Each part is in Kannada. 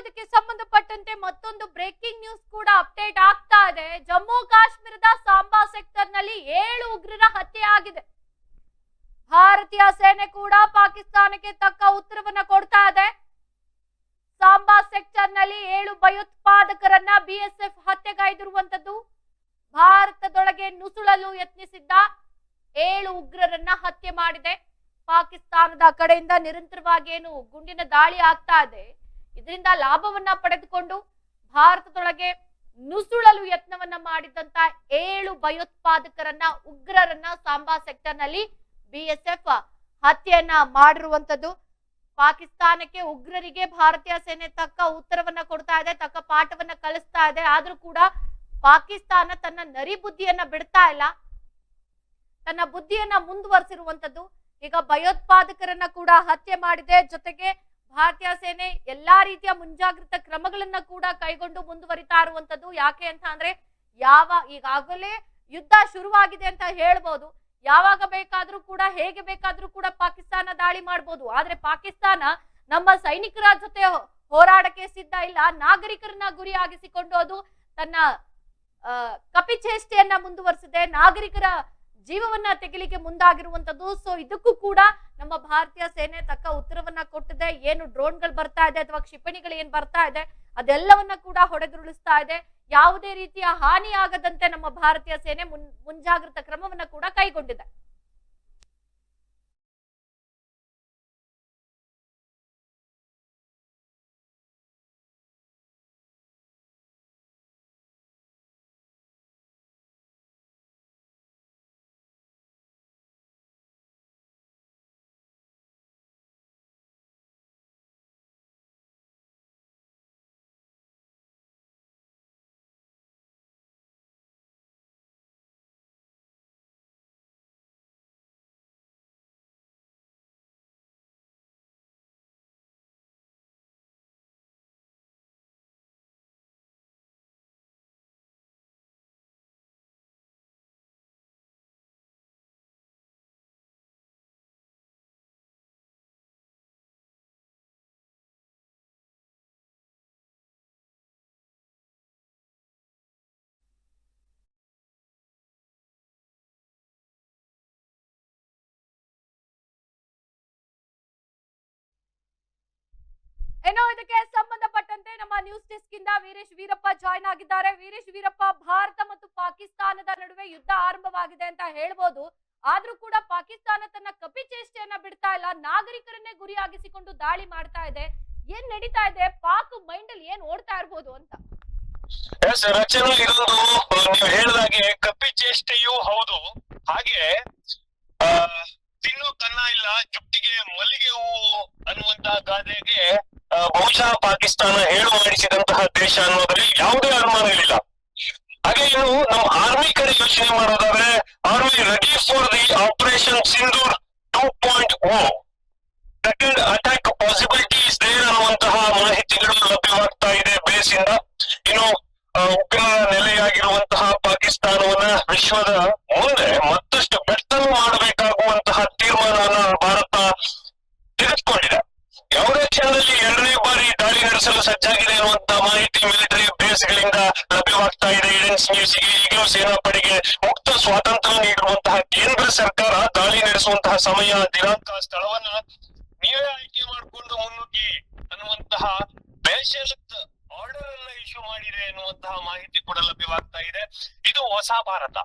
ಇದಕ್ಕೆ ಸಂಬಂಧಪಟ್ಟಂತೆ ಮತ್ತೊಂದು ಬ್ರೇಕಿಂಗ್ ನ್ಯೂಸ್ ಕೂಡ ಅಪ್ಡೇಟ್ ಆಗ್ತಾ ಇದೆ. ಜಮ್ಮು ಕಾಶ್ಮೀರದ ಸಾಂಬಾ ಸೆಕ್ಟರ್ನಲ್ಲಿ ಏಳು ಉಗ್ರರ ಹತ್ಯೆ ಆಗಿದೆ. ಭಾರತೀಯ ಸೇನೆ ಕೂಡ ಪಾಕಿಸ್ತಾನಕ್ಕೆ ತಕ್ಕ ಉತ್ತರವನ್ನ ಕೊಡ್ತಾ ಇದೆ. ಸಾಂಬಾ ಸೆಕ್ಟರ್ನಲ್ಲಿ ಏಳು ಭಯೋತ್ಪಾದಕರನ್ನ ಬಿಎಸ್ಎಫ್ ಹತ್ಯೆಗೈದಿರುವಂತದ್ದು ಭಾರತದೊಳಗೆ ನುಸುಳಲು ಯತ್ನಿಸಿದ್ದ ಏಳು ಉಗ್ರರನ್ನ ಹತ್ಯೆ ಮಾಡಿದೆ. ಪಾಕಿಸ್ತಾನದ ಕಡೆಯಿಂದ ನಿರಂತರವಾಗಿ ಏನು ಗುಂಡಿನ ದಾಳಿ ಆಗ್ತಾ ಇದೆ. ಇದರಿಂದ ಲಾಭವನ್ನ ಪಡೆದುಕೊಂಡು ಭಾರತದೊಳಗೆ ನುಸುಳಲು ಯತ್ನವನ್ನ ಮಾಡಿದಂತ ಏಳು ಭಯೋತ್ಪಾದಕರನ್ನ, ಉಗ್ರರನ್ನ ಸಾಂಬಾ ಸೆಕ್ಟರ್ನಲ್ಲಿ ಬಿಎಸ್ಎಫ್ ಹತ್ಯೆಯನ್ನ ಮಾಡಿರುವಂತದ್ದು ಪಾಕಿಸ್ತಾನಕ್ಕೆ ಉಗ್ರರಿಗೆ ಭಾರತೀಯ ಸೇನೆ ತಕ್ಕ ಉತ್ತರವನ್ನ ಕೊಡ್ತಾ ಇದೆ, ತಕ್ಕ ಪಾಠವನ್ನ ಕಲಿಸ್ತಾ ಇದೆ. ಆದ್ರೂ ಕೂಡ ಪಾಕಿಸ್ತಾನ ತನ್ನ ನರಿ ಬುದ್ಧಿಯನ್ನ ಬಿಡ್ತಾ ಇಲ್ಲ. ತನ್ನ ಬುದ್ಧಿಯನ್ನ ಮುಂದುವರಿಸಿರುವಂತದ್ದು ಈಗ ಭಯೋತ್ಪಾದಕರನ್ನ ಕೂಡ ಹತ್ಯೆ ಮಾಡಿದೆ. ಜೊತೆಗೆ ಭಾರತೀಯ ಸೇನೆ ಎಲ್ಲಾ ರೀತಿಯ ಮುಂಜಾಗ್ರತಾ ಕ್ರಮಗಳನ್ನ ಕೂಡ ಕೈಗೊಂಡು ಮುಂದುವರಿತಾ ಇರುವಂತದ್ದು ಯಾಕೆ ಅಂತ ಅಂದ್ರೆ ಯಾವ ಈಗಾಗಲೇ ಯುದ್ಧ ಶುರುವಾಗಿದೆ ಅಂತ ಹೇಳ್ಬೋದು. ಯಾವಾಗ ಬೇಕಾದ್ರೂ ಕೂಡ, ಹೇಗೆ ಬೇಕಾದ್ರೂ ಕೂಡ ಪಾಕಿಸ್ತಾನ ದಾಳಿ ಮಾಡ್ಬೋದು. ಆದ್ರೆ ಪಾಕಿಸ್ತಾನ ನಮ್ಮ ಸೈನಿಕರ ಜೊತೆ ಹೋರಾಡಕ್ಕೆ ಸಿದ್ಧ ಇಲ್ಲ. ನಾಗರಿಕರನ್ನ ಗುರಿಯಾಗಿಸಿಕೊಂಡು ಅದು ತನ್ನ ಕಪಿಚೇಷ್ಟೆಯನ್ನ ಮುಂದುವರಿಸಿದೆ. ನಾಗರಿಕರ ಜೀವವನ್ನ ತೆಗಿಲಿಕ್ಕೆ ಮುಂದಾಗಿರುವಂತದ್ದು ಸೊ ಇದಕ್ಕೂ ಕೂಡ ನಮ್ಮ ಭಾರತೀಯ ಸೇನೆ ತಕ್ಕ ಉತ್ತರವನ್ನ ಕೊಟ್ಟಿದೆ. ಏನು ಡ್ರೋನ್ಗಳು ಬರ್ತಾ ಇದೆ ಅಥವಾ ಕ್ಷಿಪಣಿಗಳು ಏನ್ ಬರ್ತಾ ಇದೆ, ಅದೆಲ್ಲವನ್ನ ಕೂಡ ಹೊಡೆದುರುಳಿಸ್ತಾ ಇದೆ. ಯಾವುದೇ ರೀತಿಯ ಹಾನಿಯಾಗದಂತೆ ನಮ್ಮ ಭಾರತೀಯ ಸೇನೆ ಮುನ್, ಮುಂಜಾಗ್ರತಾ ಕ್ರಮವನ್ನ ಕೂಡ ಕೈಗೊಂಡಿದೆ. ಏನೋ ಇದಕ್ಕೆ ಸಂಬಂಧಪಟ್ಟಂತೆ ನಮ್ಮ ನ್ಯೂಸ್ ಡೆಸ್ಕ್ ಇಂದ ವೀರೇಶ್ ವೀರಪ್ಪ ಜಾಯ್ನ್ ಆಗಿದ್ದಾರೆ. ವೀರೇಶ್ ವೀರಪ್ಪ ಭಾರತ ಮತ್ತು ಪಾಕಿಸ್ತಾನದ ನಡುವೆ ಯುದ್ಧ ಆರಂಭವಾಗಿದೆ ಅಂತ ಹೇಳ್ಬೋದು. ಆದ್ರೂ ಕೂಡ ಪಾಕಿಸ್ತಾನ ತನ್ನ ಕಪಿಚೇಷ್ಟೆಯನ್ನ ಬಿಡ್ತಾ ಇಲ್ಲ. ನಾಗರಿಕರನ್ನೇ ಗುರಿಯಾಗಿಸಿಕೊಂಡು ದಾಳಿ ಮಾಡ್ತಾ ಇದೆ. ಏನ್ ನಡೀತಾ ಇದೆ? ಪಾಕ್ ಮೈಂಡ್ ಅಲ್ಲಿ ಏನ್ ಓಡ್ತಾ ಇರ್ಬೋದು ಅಂತ? ರಚನೆ ಕಪ್ಪಿ ಚೇಷ್ಟೆಯೂ ಹೌದು. ಹಾಗೆ ತಿನ್ನೋ ಕನ್ನ ಇಲ್ಲ, ಜುಟ್ಟಿಗೆ ಮಲ್ಲಿಗೆ ಹೂವು ಅನ್ನುವಂತಹ ಗಾದೆಗೆ ಬಹುಶಃ ಪಾಕಿಸ್ತಾನ ಹೇಳು ಮಾಡಿಸಿದಂತಹ ದೇಶ ಅನ್ನೋದ್ರಲ್ಲಿ ಯಾವುದೇ ಅನುಮಾನಗಳಿಲ್ಲ ಹಾಗೆ ಇನ್ನು ನಮ್ಮ ಆರ್ಮಿ ಕಡೆ ಯೋಚನೆ ಮಾಡೋದಾದ್ರೆ army ready for the operation Sindoor two point O second attack possibility is there ಅನ್ನುವಂತಹ ಮಾಹಿತಿಗಳು ಲಭ್ಯವಾಗ್ತಾ ಇದೆ ಬೇಸಿಂದ. ಇನ್ನು ಉಗ್ರ ನೆಲೆಯಾಗಿರುವಂತಹ ಪಾಕಿಸ್ತಾನವನ್ನ ವಿಶ್ವದ ಮುಂದೆ ಮತ್ತಷ್ಟು ಬೆಟ್ಟನ್ನು ಮಾಡಬೇಕಾಗುವಂತಹ ತೀರ್ಮಾನವನ್ನ ಭಾರತ ತೆಗೆದುಕೊಂಡಿದೆ ಯಾವುದೇ ಕ್ಷಣದಲ್ಲಿ ಎರಡನೇ ಬಾರಿ ದಾಳಿ ಸಜ್ಜಾಗಿದೆ ಅನ್ನುವಂತಹ ಮಾಹಿತಿ ಮಿಲಿಟರಿ ಬೇಸ್ಗಳಿಂದ ಲಭ್ಯವಾಗ್ತಾ ಇದೆ. ಏಡೆನ್ಸ್ ನ್ಯೂಸ್ಗೆ ಈಗಲೂ ಸೇನಾಪಡೆಗೆ ಮುಕ್ತ ಸ್ವಾತಂತ್ರ್ಯ ನೀಡಿರುವಂತಹ ಕೇಂದ್ರ ಸರ್ಕಾರ ದಾಳಿ ನಡೆಸುವಂತಹ ಸಮಯ ದಿನಾಂಕ ಸ್ಥಳವನ್ನ ನೀವೇ ಆಯ್ಕೆ ಮಾಡಿಕೊಂಡು ಮುನ್ನುಗ್ಗಿ ಅನ್ನುವಂತಹ ಬೇಷರತ್ ಆರ್ಡರ್ ಅನ್ನ ಇಶ್ಯೂ ಮಾಡಿದೆ ಎನ್ನುವಂತಹ ಮಾಹಿತಿ ಕೂಡ ಲಭ್ಯವಾಗ್ತಾ ಇದೆ. ಇದು ಹೊಸ ಭಾರತ.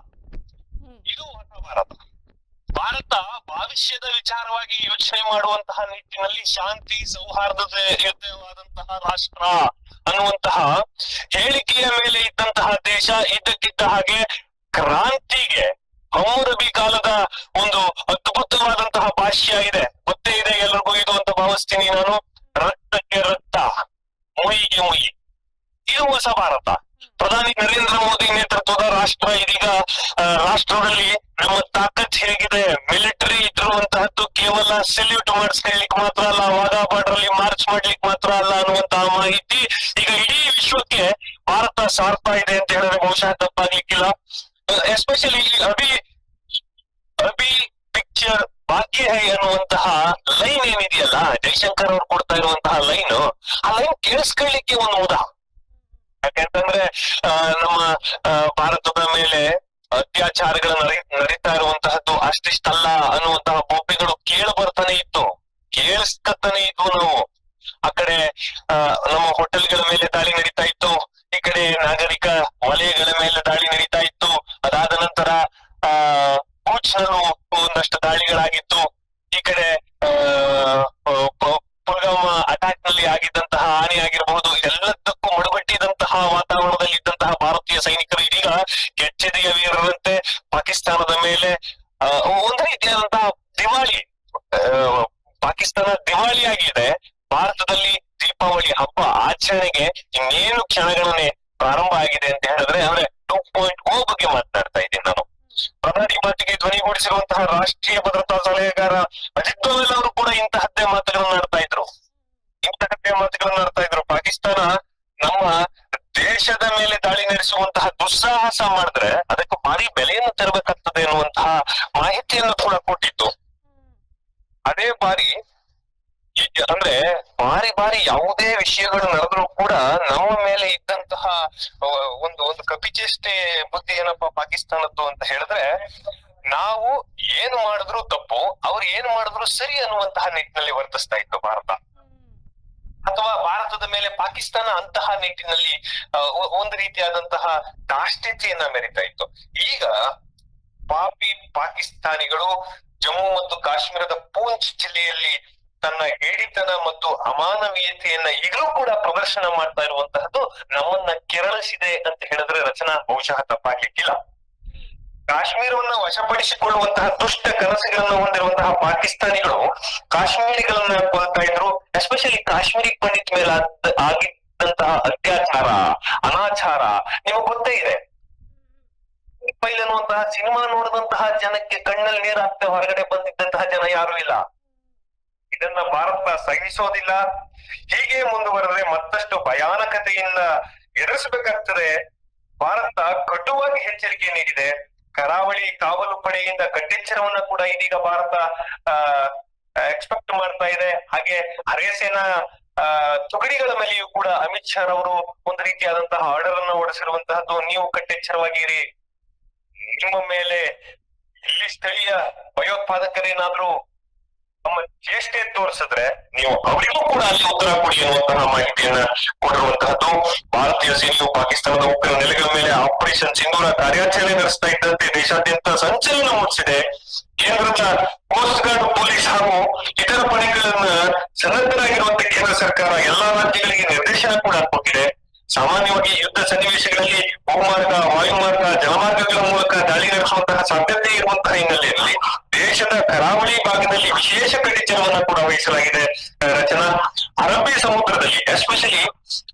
ಇದು ಹೊಸ ಭಾರತ. ಭಾರತ ಭವಿಷ್ಯದ ವಿಚಾರವಾಗಿ ಯೋಚನೆ ಮಾಡುವಂತಹ ನಿಟ್ಟಿನಲ್ಲಿ ಶಾಂತಿ ಸೌಹಾರ್ದತೆಯುತವಾದಂತಹ ರಾಷ್ಟ್ರ ಅನ್ನುವಂತಹ ಹೇಳಿಕೆಯ ಮೇಲೆ ಇದ್ದಂತಹ ದೇಶ, ಇದ್ದಕ್ಕಿದ್ದ ಹಾಗೆ ಕ್ರಾಂತಿಗೆ ಹಮ್ಮರಬಿ ಕಾಲದ ಒಂದು ಅದ್ಭುತವಾದಂತಹ ಭಾಷ್ಯ ಇದೆ. ಗೊತ್ತೇ ಇದೆ ಎಲ್ರಿಗೂ ಇದು ಅಂತ ಭಾವಿಸ್ತೀನಿ ನಾನು. ರಕ್ತಕ್ಕೆ ರಕ್ತ, ಮುಯಿಗೆ ಮುಯಿ. ಇದು ಹೊಸ ಭಾರತ. ಒಂದು ಉದಾಹರಣೆ ಯಾಕೆಂತಂದ್ರೆ ನಮ್ಮ ಭಾರತದ ಮೇಲೆ ಅತ್ಯಾಚಾರಗಳು ನಡೆ, ನಡೀತಾ ಇರುವಂತಹದ್ದು ಅಷ್ಟಿಷ್ಟಲ್ಲ ಅನ್ನುವಂತಹ ಬೊಬ್ಬೆಗಳು ಕೇಳ ಬರ್ತಾನೆ ಇತ್ತು. ಕೇಳಿಸ್ಕತ್ತಾನೆ ಇದ್ವು ನಾವು. ಆ ಕಡೆ ನಮ್ಮ ಹೋಟೆಲ್ಗಳ ಮೇಲೆ ದಾಳಿ ನಡೀತಾ ಇತ್ತು. ಈ ಕಡೆ ನಾಗರಿಕ ವಲಯಗಳ ಮೇಲೆ ದಾಳಿ ನಡೀತಾ ಇತ್ತು. ಅದಾದ ನಂತರ, ಆ ಕೂಚ್ನಲ್ಲೂ ಒಂದಷ್ಟು ದಾಳಿಗಳಾಗಿತ್ತು ಈ ಕಡೆ ಆ, ಪ- ಪುಲ್ವಾಮಾ ಅಟ್ಯಾಕ್ನಲ್ಲಿ ಆಗಿದ್ದಂತಹ ಹಾನಿ ಆಗಿರಬಹುದು ಇದೆಲ್ಲದಕ್ಕೂ ಮಡುಗಟ್ಟಿದಂತಹ ವಾತಾವರಣದಲ್ಲಿ ಇದ್ದಂತಹ ಭಾರತೀಯ ಸೈನಿಕರು ಇದೀಗ ಕೆಚ್ಚೆದೆಯ ವೀರರಂತೆ ಪಾಕಿಸ್ತಾನದ ಮೇಲೆ ಆ, ಒಂದು ರೀತಿಯಾದಂತಹ ದಿವಾಳಿ ಆ, ಪಾಕಿಸ್ತಾನ ದಿವಾಳಿ ಆಗಿದೆ ಭಾರತದಲ್ಲಿ ದೀಪಾವಳಿ ಹಬ್ಬ ಆಚರಣೆಗೆ ಇನ್ನೇನು ಕ್ಷಣಗಳನ್ನೇ ಪ್ರಾರಂಭ ಆಗಿದೆ ಅಂತ ಹೇಳಿದ್ರೆ ಅಂದ್ರೆ ಟೂ ಪಾಯಿಂಟ್ ಓ ಬಗ್ಗೆ ಮಾತನಾಡ್ತಾ ಇದ್ದೀನಿ ನಾನು. ಪ್ರಧಾನಿ ಮಾತಿಗೆ ಧ್ವನಿಗೂಡಿಸಿರುವಂತಹ ರಾಷ್ಟ್ರೀಯ ಭದ್ರತಾ ಸಲಹೆಗಾರ ಅಜಿತ್ ದೋವಲ್ ಅವರು ಕೂಡ ಇಂತಹದ್ದೇ ಮಾತುಗಳನ್ನ ಆಡ್ತಾ ಇದ್ರು ಇಂತಹದ್ದೇ ಮಾತುಗಳನ್ನ ಆಡ್ತಾ ಇದ್ರು ಪಾಕಿಸ್ತಾನ ನಮ್ಮ ದೇಶದ ಮೇಲೆ ದಾಳಿ ನಡೆಸುವಂತಹ ದುಸ್ಸಾಹಸ ಮಾಡಿದ್ರೆ ಅದಕ್ಕೆ ಭಾರಿ ಬೆಲೆಯನ್ನು ತರಬೇಕಾಗ್ತದೆ ಅನ್ನುವಂತಹ ಮಾಹಿತಿಯನ್ನು ಕೂಡ ಕೊಟ್ಟಿತ್ತು ಅದೇ ಬಾರಿ ಈ- ಅಂದ್ರೆ ಬಾರಿ ಬಾರಿ ಯಾವುದೇ ವಿಷಯಗಳು ನಡೆದ್ರು ಕೂಡ ನಮ್ಮ ಮೇಲೆ ಇದ್ದಂತಹ ಆ, ಒಂದು ಒಂದು ಕಪಿಚೇಷ್ಟೆ ಬುದ್ಧಿ ಏನಪ್ಪಾ ಪಾಕಿಸ್ತಾನದ್ದು ಅಂತ ಹೇಳಿದ್ರೆ ನಾವು ಏನು ಮಾಡಿದ್ರು ತಪ್ಪು ಅವ್ರು ಏನು ಮಾಡಿದ್ರು ಸರಿ ಅನ್ನುವಂತಹ ನಿಟ್ಟಿನಲ್ಲಿ ವರ್ತಿಸ್ತಾ ಇತ್ತು ಭಾರತ ಅಥವಾ ಭಾರತದ ಮೇಲೆ ಪಾಕಿಸ್ತಾನ ಅಂತಹ ನಿಟ್ಟಿನಲ್ಲಿ ಆ, ಒ- ಒಂದು ರೀತಿಯಾದಂತಹ ದಾಷ್ಟ್ಯತೆಯನ್ನ ಮೆರಿತಾ ಇತ್ತು. ಈಗ ಪಾಪಿ ಪಾಕಿಸ್ತಾನಿಗಳು ಜಮ್ಮು ಮತ್ತು ಕಾಶ್ಮೀರದ ಪೂಂಚ್ ಜಿಲ್ಲೆಯಲ್ಲಿ ತನ್ನ ಹೇಡಿತನ ಮತ್ತು ಅಮಾನವೀಯತೆಯನ್ನ ಈಗಲೂ ಕೂಡ ಪ್ರದರ್ಶನ ಮಾಡ್ತಾ ಇರುವಂತಹದ್ದು ನಮ್ಮನ್ನ ಕೆರಳಿಸಿದೆ ಅಂತ ಹೇಳಿದ್ರೆ ರಚನಾ ಬಹುಶಃ ತಪ್ಪಾಗ್ಲಿಕ್ಕಿಲ್ಲ. ಕಾಶ್ಮೀರವನ್ನ ವಶಪಡಿಸಿಕೊಳ್ಳುವಂತಹ ದುಷ್ಟ ಕನಸುಗಳನ್ನು ಹೊಂದಿರುವಂತಹ ಪಾಕಿಸ್ತಾನಿಗಳು ಕಾಶ್ಮೀರಿಗಳನ್ನ ಕೊಲ್ತಾ ಇದ್ರು ಎಸ್ಪೆಷಲಿ ಕಾಶ್ಮೀರಿ ಪಂಡಿತ್ ಮೇಲೆ ಆದ- ಅತ್ಯಾಚಾರ, ಅನಾಚಾರ ನಿಮಗೆ ಗೊತ್ತೇ ಇದೆ. ಮೊಬೈಲ್ ಅನ್ನುವಂತಹ ಸಿನಿಮಾ ನೋಡಿದಂತಹ ಜನಕ್ಕೆ ಕಣ್ಣಲ್ಲಿ ನೀರಾಗ್ತಾ ಹೊರಗಡೆ ಬಂದಿದ್ದಂತಹ ಜನ ಯಾರು ಇಲ್ಲ. ಇದನ್ನ ಭಾರತ ಸಹಿಸೋದಿಲ್ಲ. ಹೀಗೆ ಮುಂದುವರೆದ್ರೆ ಮತ್ತಷ್ಟು ಭಯಾನಕತೆಯಿಂದ ಎದುರಿಸಬೇಕಾಗ್ತದೆ ಭಾರತ ಕಟುವಾಗಿ ಎಚ್ಚರಿಕೆ ನೀಡಿದೆ. ಕರಾವಳಿ ಕಾವಲು ಪಡೆಯಿಂದ ಕಟ್ಟೆಚ್ಚರವನ್ನ ಕೂಡ ಇದೀಗ ಭಾರತ ಎಕ್ಸ್ಪೆಕ್ಟ್ ಮಾಡ್ತಾ ಇದೆ. ಹಾಗೆ ಹರೇಸೇನಾ ಆ, ತುಕಡಿಗಳ ಮೇಲೆಯೂ ಕೂಡ ಅಮಿತ್ ಶಾ ಅವರು ಒಂದು ರೀತಿಯಾದಂತಹ ಆರ್ಡರ್ ಅನ್ನು ಹೊರಡಿಸಿರುವಂತಹದ್ದು ನೀವು ಕಟ್ಟೆಚ್ಚರವಾಗಿರಿ. ನಿಮ್ಮ ಮೇಲೆ ಇಲ್ಲಿ ಸ್ಥಳೀಯ ಭಯೋತ್ಪಾದಕರೇನಾದ್ರೂ ನಮ್ಮ ಚೇಷ್ಟೆ ತೋರಿಸಿದ್ರೆ ನೀವು ಅವರಿಗೂ ಕೂಡ ಅಲ್ಲಿ ಉತ್ತರ ಕೊಡಿ ಅನ್ನುವಂತಹ ಮಾಹಿತಿಯನ್ನ ಕೊಟ್ಟಿರುವಂತಹದ್ದು. ಭಾರತೀಯ ಸೇನೆಯು ಪಾಕಿಸ್ತಾನದ ಉಗ್ರ ನೆಲೆಗಳ ಮೇಲೆ ಆಪರೇಷನ್ ಸಿಂಧೂರ ಕಾರ್ಯಾಚರಣೆ ನಡೆಸ್ತಾ ಇದ್ದಂತೆ ದೇಶಾದ್ಯಂತ ಸಂಚಲನ ಮೂಡಿಸಿದೆ. ಕೇಂದ್ರದ ಕೋಸ್ಟ್ ಗಾರ್ಡ್ ಪೊಲೀಸ್ ಹಾಗೂ ಇತರ ಪಡೆಗಳನ್ನ ಸನ್ನದ್ಧರಾಗಿರುವಂತ ಕೇಂದ್ರ ಸರ್ಕಾರ ಎಲ್ಲಾ ರಾಜ್ಯಗಳಿಗೆ ನಿರ್ದೇಶನ ಕೂಡ ಕೊಟ್ಟಿದೆ. ಸಾಮಾನ್ಯವಾಗಿ ಯುದ್ಧ ಸನ್ನಿವೇಶಗಳಲ್ಲಿ ಭೂಮಾರ್ಗ, ವಾಯುಮಾರ್ಗ, ಜಲಮಾರ್ಗಗಳ ಮೂಲಕ ದಾಳಿ ನಡೆಸುವಂತಹ ಸಾಧ್ಯತೆ ಇರುವಂತಹ ಹಿನ್ನೆಲೆಯಲ್ಲಿ ದೇಶದ ಕರಾವಳಿ ಭಾಗದಲ್ಲಿ ವಿಶೇಷ ಕಟ್ಟೆಚ್ಚರವನ್ನ ಕೂಡ ವಹಿಸಲಾಗಿದೆ. ರಚನಾ ಅರಬ್ಬಿ ಸಮುದ್ರದಲ್ಲಿ ಎಸ್ಪೆಷಲಿ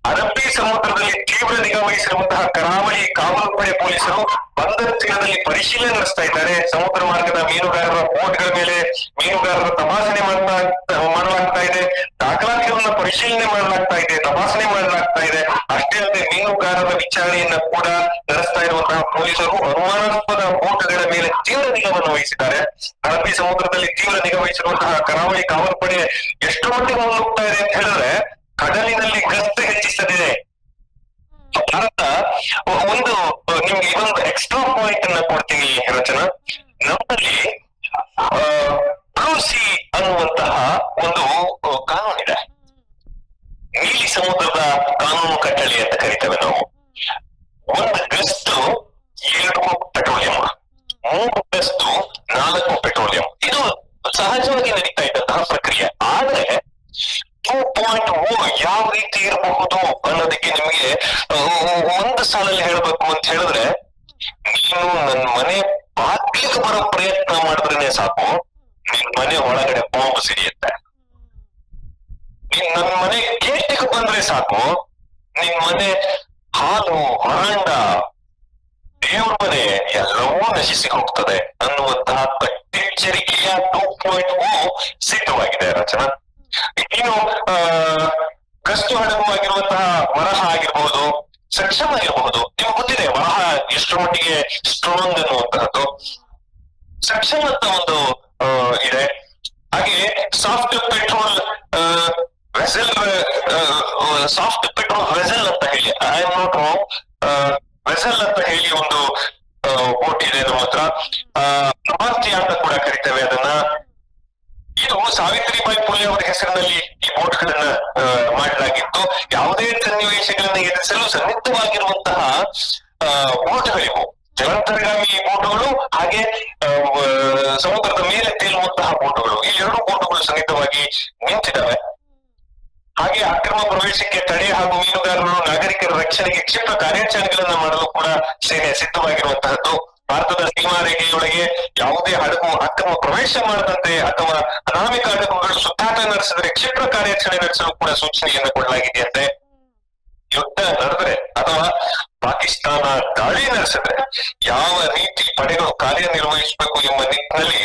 ಅರಬ್ಬಿ ಸಮುದ್ರದಲ್ಲಿ ತೀವ್ರ ನಿಗಾ ವಹಿಸಿರುವಂತಹ ಕರಾವಳಿ ಕಾವಲು ಪಡೆ ಪೊಲೀಸರು ಬಂದರ ತೀರದಲ್ಲಿ ಪರಿಶೀಲನೆ ನಡೆಸ್ತಾ ಇದ್ದಾರೆ. ಸಮುದ್ರ ಮಾರ್ಗದ ಮೀನುಗಾರರ ಬೋಟ್ಗಳ ಮೇಲೆ ಮೀನುಗಾರರ ತಪಾಸಣೆ ಮಾಡ್ತಾ ಮಾಡಲಾಗ್ತಾ ಇದೆ. ದಾಖಲಾತಿಗಳನ್ನ ಪರಿಶೀಲನೆ ಮಾಡಲಾಗ್ತಾ ಇದೆ, ತಪಾಸಣೆ ಮಾಡಲಾಗ್ತಾ ಇದೆ. ಅಷ್ಟೇ ಅಲ್ಲದೆ ಮೀನುಗಾರರ ವಿಚಾರಣೆಯನ್ನ ಕೂಡ ನಡೆಸ್ತಾ ಇರುವಂತಹ ಪೊಲೀಸರು ಅನುಮಾನಾಸ್ಪದ ಬೋಟ್ಗಳ ಮೇಲೆ ತೀವ್ರ ನಿಗಾವನ್ನು ವಹಿಸಿದ್ದಾರೆ. ಅರಬ್ಬಿ ಸಮುದ್ರದಲ್ಲಿ ತೀವ್ರ ನಿಗಾ ವಹಿಸಿರುವಂತಹ ಕರಾವಳಿ ಕಾವಲು ಪಡೆ ಎಷ್ಟು ಮಟ್ಟಿಗೆ ಮುಂದೋಗ್ತಾ ಇದೆ ಅಂತ ಹೇಳಿದ್ರೆ ಕಡಲಿನಲ್ಲಿ ಗಸ್ತು ಹೆಚ್ಚಿಸದಿದೆ. ಭಾರತ ಒಂದು, ನಿಮ್ಗೆ ಇನ್ನೊಂದು ಎಕ್ಸ್ಟ್ರಾ ಪಾಯಿಂಟ್ ಅನ್ನ ಕೊಡ್ತೀನಿ, ರಚನಾ. ನಮ್ಮಲ್ಲಿ ಕ್ರೂಸಿ ಅನ್ನುವಂತಹ ಒಂದು ಕಾನೂನಿದೆ ನೀಲಿ ಸಮುದ್ರದ ಕಾನೂನು ಕಟ್ಟಳೆ ಅಂತ ಕರಿತೇವೆ ನಾವು. ಒಂದು ಗಸ್ತು ಎರಡು ಪೆಟ್ರೋಲಿಯಂ. ಮೂರು ಗಸ್ತು ನಾಲ್ಕು ಪೆಟ್ರೋಲಿಯಂ. ಇದು ಸಹಜವಾಗಿ ನಡೀತಾ ಇದ್ದಂತಹ ಪ್ರಕ್ರಿಯೆ. ಆದ್ರೆ ಟೂ ಪಾಯಿಂಟ್ ಓ ಯಾವ ರೀತಿ ಇರಬಹುದು ಅನ್ನೋದಕ್ಕೆ ನಿಮಗೆ ಒಂದು ಸಾಲಲ್ಲಿ ಹೇಳ್ಬೇಕು ಅಂತ ಹೇಳಿದ್ರೆ ನೀನು ನನ್ನ ಮನೆ ಬಾಗ್ಲಿಗೆ ಬರೋ ಪ್ರಯತ್ನ ಮಾಡಿದ್ರೆ ಸಾಕು ನಿನ್ ಮನೆ ಒಳಗಡೆ ಬಾಂಬ್ ಸಿಡಿಯುತ್ತೆ. ನೀನ್ ನನ್ನ ಮನೆ ಗೇಟಿಗೆ ಬಂದ್ರೆ ಸಾಕು ನಿನ್ ಮನೆ ಹಾಲು ಹೊರಾಂಡ ದೇವ್ರ ಮನೆ ಎಲ್ಲವೂ ನಶಿಸಿ ಹೋಗ್ತದೆ ಅನ್ನುವಂತಹ ಕಟ್ಟೆಚ್ಚರಿಕೆಯ ಟೂ ಪಾಯಿಂಟ್ ಸಿದ್ಧವಾಗಿದೆ ರಚನಾ. ಇನ್ನು ಆ, ಗಸ್ತು ಹಡಗು ಆಗಿರುವಂತಹ ವರಹ ಆಗಿರ್ಬಹುದು ಸಕ್ಷಮ ಆಗಿರಬಹುದು ನಿಮ್ಗೆ ಗೊತ್ತಿದೆ ವರಹ ಎಷ್ಟರ ಮಟ್ಟಿಗೆ ಸ್ಟ್ರಾಂಗ್ ಅನ್ನುವಂತಹದ್ದು. ಸಕ್ಷಮ ಅಂತ ಒಂದು ಇದೆ. ಹಾಗೆ soft patrol vessel soft patrol vessel ಅಂತ ಹೇಳಿ I am not wrong vessel ಅಂತ ಹೇಳಿ ಒಂದು ಬೋಟ್ ಇದೆ ನಮ್ಮ ಹತ್ರ. ಅಂತ ಕೂಡ ಕರಿತೇವೆ ಅದನ್ನ. ಇದು ಸಾವಿತ್ರಿಬಾಯಿ ಪುಲೆ ಅವರ ಹೆಸರಿನಲ್ಲಿ ಈ ಬೋಟ್ಗಳನ್ನ ಮಾಡಲಾಗಿತ್ತು. ಯಾವುದೇ ಸನ್ನಿವೇಶಗಳನ್ನ ಎದುರಿಸಲು ಸನ್ನಿಗ್ಧವಾಗಿರುವಂತಹ ಬೋಟ್ಗಳಿವು ಜಲಾಂತರ್ಗಾಮಿ ಬೋಟುಗಳು ಹಾಗೆ ಸಮುದ್ರದ ಮೇಲೆ ತೇಲುವಂತಹ ಬೋಟುಗಳು ಈ ಎರಡು ಬೋಟುಗಳು ಸನ್ನಿಧವಾಗಿ ನಿಂತಿದ್ದಾವೆ. ಹಾಗೆ ಅಕ್ರಮ ಪ್ರವೇಶಕ್ಕೆ ತಡೆ ಹಾಗೂ ಮೀನುಗಾರರು ನಾಗರಿಕರ ರಕ್ಷಣೆಗೆ ಕ್ಷಿಪ್ರ ಕಾರ್ಯಾಚರಣೆಗಳನ್ನ ಮಾಡಲು ಕೂಡ ಸೇನೆ ಸಿದ್ಧವಾಗಿರುವಂತಹದ್ದು. ಭಾರತದ ಸೀಮಾ ರೇಖೆಯೊಳಗೆ ಯಾವುದೇ ಹಡಗು ಅಕ್ರಮ ಪ್ರವೇಶ ಮಾಡದಂತೆ ಅಥವಾ ಅನಾಮಿಕ ಹಡಗುಗಳು ಸುತ್ತಾಟ ನಡೆಸಿದರೆ ಕ್ಷಿಪ್ರ ಕಾರ್ಯಾಚರಣೆ ನಡೆಸಲು ಕೂಡ ಸೂಚನೆಯನ್ನು ಕೊಡಲಾಗಿದೆಯಂತೆ ಯುದ್ಧ ನಡೆದ್ರೆ ಅಥವಾ ಪಾಕಿಸ್ತಾನ ದಾಳಿ ನಡೆಸಿದ್ರೆ ಯಾವ ರೀತಿ ಪಡೆಗಳು ಕಾರ್ಯನಿರ್ವಹಿಸಬೇಕು ಎಂಬ ನಿಟ್ಟಿನಲ್ಲಿ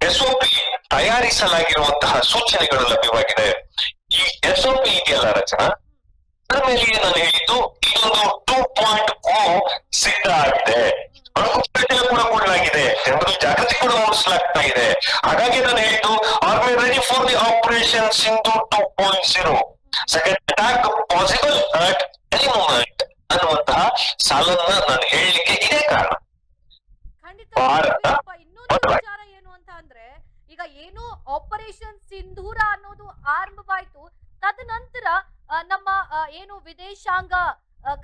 ಎಸ್ಒಪಿ ತಯಾರಿಸಲಾಗಿರುವಂತಹ ಸೂಚನೆಗಳು ಲಭ್ಯವಾಗಿದೆ. ಈ ಎಸ್ಒಪಿ ಇದೆಯಲ್ಲ ರಚನಾ? ಅದರ ಮೇಲೆ ನಾನು ಹೇಳಿದ್ದು, ಇದೊಂದು ಟೂ ಪಾಯಿಂಟ್ ಓ ಸಿದ್ಧ ಆಗಿದೆ. ಅನುಕೂಲತೆ ಕೂಡ ಕೊಡಲಾಗಿದೆ. ಜಾಗೃತಿ ಕೂಡ ಮೂಡಿಸಲಾಗ್ತಾ ಇದೆ. ಹಾಗಾಗಿ ನಾನು ಹೇಳಿದ್ದು army ready for the operation Sindhu two point zero second attack possible at any moment ಅನ್ನುವಂತಹ ಸಾಲನ್ನ ನಾನು ಹೇಳಲಿಕ್ಕೆ ಇದೇ ಕಾರಣ. ಭಾರತ ಅಪ್ಪ, ಇನ್ನೊಂದು ವಿಚಾರ ಏನು ಅಂತ ಅಂದ್ರೆ ಈಗ ಏನು ಆಪರೇಷನ್ ಸಿಂಧೂರ ಅನ್ನೋದು ಆರಂಭವಾಯ್ತು ತದನಂತರ ನಮ್ಮ ಏನು ವಿದೇಶಾಂಗ